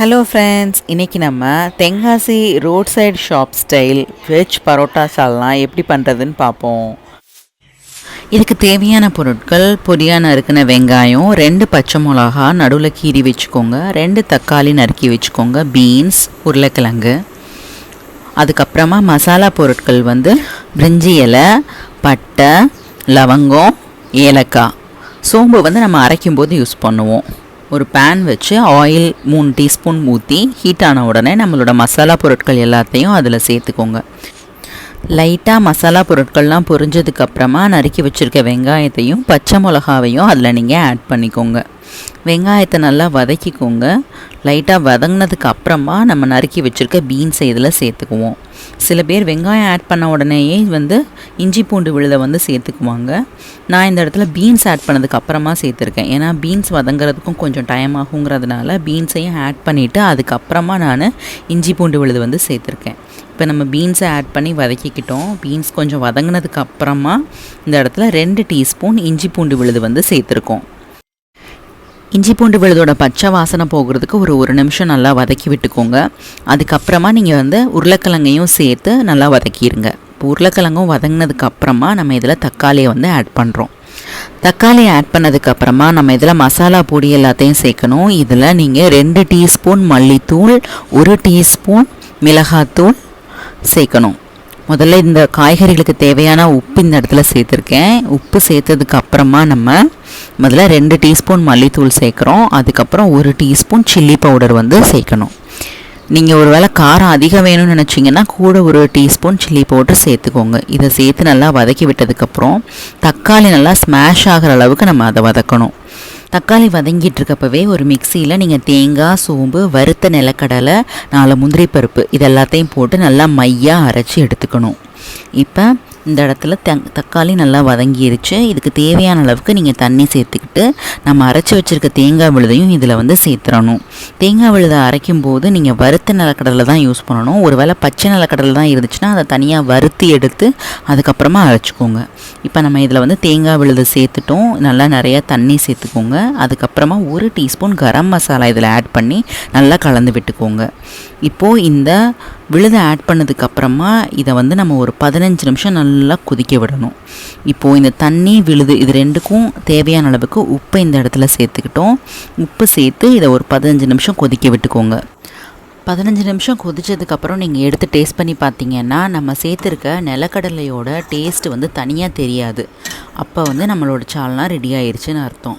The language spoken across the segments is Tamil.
ஹலோ ஃப்ரெண்ட்ஸ் இன்றைக்கி நம்ம Tenkasi road side shop style veg parotta சால்னா எப்படி பண்ணுறதுன்னு பார்ப்போம். இதுக்கு தேவையான பொருட்கள் பொடியாக நறுக்கின வெங்காயம் ரெண்டு பச்சை மிளகா நடுவில் கீறி வச்சுக்கோங்க ரெண்டு தக்காளி நறுக்கி வச்சுக்கோங்க பீன்ஸ் உருளைக்கிழங்கு. அதுக்கப்புறமா மசாலா பொருட்கள் வந்து பிரிஞ்சி இலை பட்டை லவங்கம் ஏலக்காய். சோம்பு வந்து நம்ம அரைக்கும் போது யூஸ் பண்ணுவோம். ஒரு பேன் வச்சு ஆயில் மூணு டீஸ்பூன் ஊற்றி ஹீட் ஆன உடனே நம்மளோட மசாலா பொருட்கள் எல்லாத்தையும் அதில் சேர்த்துக்கோங்க. லைட்டாக மசாலா பொருட்கள்லாம் பொரிஞ்சதுக்கப்புறமா நறுக்கி வச்சுருக்க வெங்காயத்தையும் பச்சை மிளகாவையும் அதில் நீங்கள் ஆட் பண்ணிக்கோங்க. வெங்காயத்தை நல்லா வதக்கிக்கோங்க. லைட்டாக வதங்கினதுக்கு அப்புறமா நம்ம நறுக்கி வச்சுருக்க பீன்ஸை இதில் சேர்த்துக்குவோம். சில பேர் வெங்காயம் ஆட் பண்ண உடனேயே வந்து இஞ்சி பூண்டு விழுதை வந்து சேர்த்துக்குவாங்க. நான் இந்த இடத்துல பீன்ஸ் ஆட் பண்ணதுக்கு அப்புறமா சேர்த்துருக்கேன். ஏன்னா பீன்ஸ் வதங்குறதுக்கும் கொஞ்சம் டைம் ஆகுங்கிறதுனால பீன்ஸையும் ஆட் பண்ணிவிட்டு அதுக்கப்புறமா நான் இஞ்சி பூண்டு விழுது வந்து சேர்த்துருக்கேன். இப்போ நம்ம பீன்ஸை ஆட் பண்ணி வதக்கிக்கிட்டோம். பீன்ஸ் கொஞ்சம் வதங்கினதுக்கு அப்புறமா இந்த இடத்துல ரெண்டு டீஸ்பூன் இஞ்சி பூண்டு விழுது வந்து சேர்த்துருக்கோம். இஞ்சி பூண்டு விழுதோட பச்சை வாசனை போகிறதுக்கு ஒரு ஒரு நிமிஷம் நல்லா வதக்கி விட்டுக்கோங்க. அதுக்கப்புறமா நீங்கள் வந்து உருளைக்கிழங்கையும் சேர்த்து நல்லா வதக்கிடுங்க இப்போ உருளைக்கிழங்கும் வதங்கினதுக்கப்புறமா நம்ம இதில் தக்காளியை வந்து ஆட் பண்ணுறோம் தக்காளி ஆட் பண்ணதுக்கப்புறமா நம்ம இதில் மசாலா பொடி எல்லாத்தையும் சேர்க்கணும். இதில் நீங்கள் ரெண்டு டீஸ்பூன் மல்லித்தூள் ஒரு டீஸ்பூன் மிளகாத்தூள் சேர்க்கணும். முதல்ல இந்த காய்கறிகளுக்கு தேவையான உப்பு இந்த இடத்துல சேர்த்துருக்கேன். உப்பு சேர்த்ததுக்கு அப்புறமா நம்ம முதல்ல ரெண்டு டீஸ்பூன் மல்லித்தூள் சேர்க்குறோம். அதுக்கப்புறம் ஒரு டீஸ்பூன் சில்லி பவுடர் வந்து சேர்க்கணும். நீங்கள் ஒரு வேளை காரம் அதிகம் வேணும்னு நினச்சிங்கன்னா கூட ஒரு டீஸ்பூன் சில்லி பவுடர் சேர்த்துக்கோங்க. இதை சேர்த்து நல்லா வதக்கி விட்டதுக்கப்புறம் தக்காளி நல்லா ஸ்மாஷ் ஆகிற அளவுக்கு நம்ம அதை வதக்கணும். தக்காளி வதங்கிட்டு இருக்கப்பவே ஒரு மிக்சியில் நீங்கள் தேங்காய் சோம்பு வறுத்த நிலக்கடலை நாலு முந்திரி பருப்பு இது எல்லாத்தையும் போட்டு நல்லா மையாக அரைச்சி எடுத்துக்கணும். இப்போ இந்த இடத்துல தங் தக்காளி நல்லா வதங்கிருச்சு. இதுக்கு தேவையான அளவுக்கு நீங்கள் தண்ணி சேர்த்துக்கிட்டு நம்ம அரைச்சி வச்சுருக்க தேங்காய் விழுதையும் இதில் வந்து சேர்த்துடணும் தேங்காய் விழுதை அரைக்கும் போது நீங்கள் வறுத்த நிலக்கடலை தான் யூஸ் பண்ணணும். ஒரு வேளை பச்சை நிலக்கடலை தான் இருந்துச்சுன்னா அதை தனியாக வறுத்து எடுத்து அதுக்கப்புறமா அரைச்சிக்கோங்க. இப்போ நம்ம இதில் வந்து தேங்காய் விழுதை சேர்த்துட்டோம். நல்லா நிறையா தண்ணி சேர்த்துக்கோங்க. அதுக்கப்புறமா ஒரு டீஸ்பூன் கரம் மசாலா இதில் ஆட் பண்ணி நல்லா கலந்து விட்டுக்கோங்க. இப்போது இந்த விழுதை ஆட் பண்ணதுக்கப்புறமா இதை வந்து நம்ம ஒரு பதினஞ்சு நிமிஷம் நல்லா கொதிக்க விடணும். இப்போது இந்த தண்ணி விழுது இது ரெண்டுக்கும் தேவையான அளவுக்கு உப்பை இந்த இடத்துல சேர்த்துக்கிட்டோம். உப்பு சேர்த்து இதை ஒரு பதினஞ்சு நிமிஷம் கொதிக்க விட்டுக்கோங்க. பதினஞ்சு நிமிஷம் கொதிச்சதுக்கப்புறம் நீங்கள் எடுத்து டேஸ்ட் பண்ணி பார்த்தீங்கன்னா நம்ம சேர்த்துருக்க நிலக்கடலையோட டேஸ்ட் வந்து தனியாக தெரியாது. அப்போ வந்து நம்மளோட சால்னா ரெடி ஆயிடுச்சுன்னு அர்த்தம்.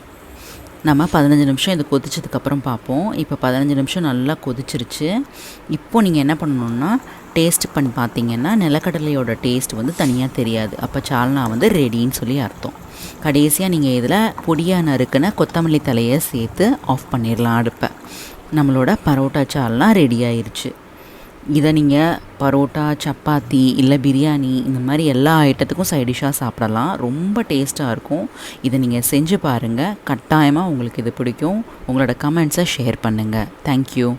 நம்ம பதினஞ்சு நிமிஷம் இது கொதிச்சதுக்கப்புறம் பார்ப்போம். இப்போ பதினஞ்சு நிமிஷம் நல்லா கொதிச்சிருச்சு. இப்போது நீங்கள் என்ன பண்ணணுன்னா டேஸ்ட் பண்ணி பார்த்தீங்கன்னா நிலக்கடலையோட டேஸ்ட் வந்து தனியாக தெரியாது. அப்போ சால்னா வந்து ரெடின்னு சொல்லி அர்த்தம். கடைசியாக நீங்கள் இதில் பொடியாக நறுக்குன கொத்தமல்லி தலையை சேர்த்து ஆஃப் பண்ணிடலாம் அடுப்பை. நம்மளோட பரோட்டா சால்னா ரெடி ஆயிடுச்சு இதை நீங்கள் பரோட்டா சப்பாத்தி இல்லை பிரியாணி இந்த மாதிரி எல்லா ஐட்டத்துக்கும் சைடிஷாக சாப்பிடலாம். ரொம்ப டேஸ்ட்டாக இருக்கும். இதை நீங்கள் செஞ்சு பாருங்கள் கட்டாயமாக உங்களுக்கு இது பிடிக்கும். உங்களோட கமெண்ட்ஸை ஷேர் பண்ணுங்கள் தேங்க்யூ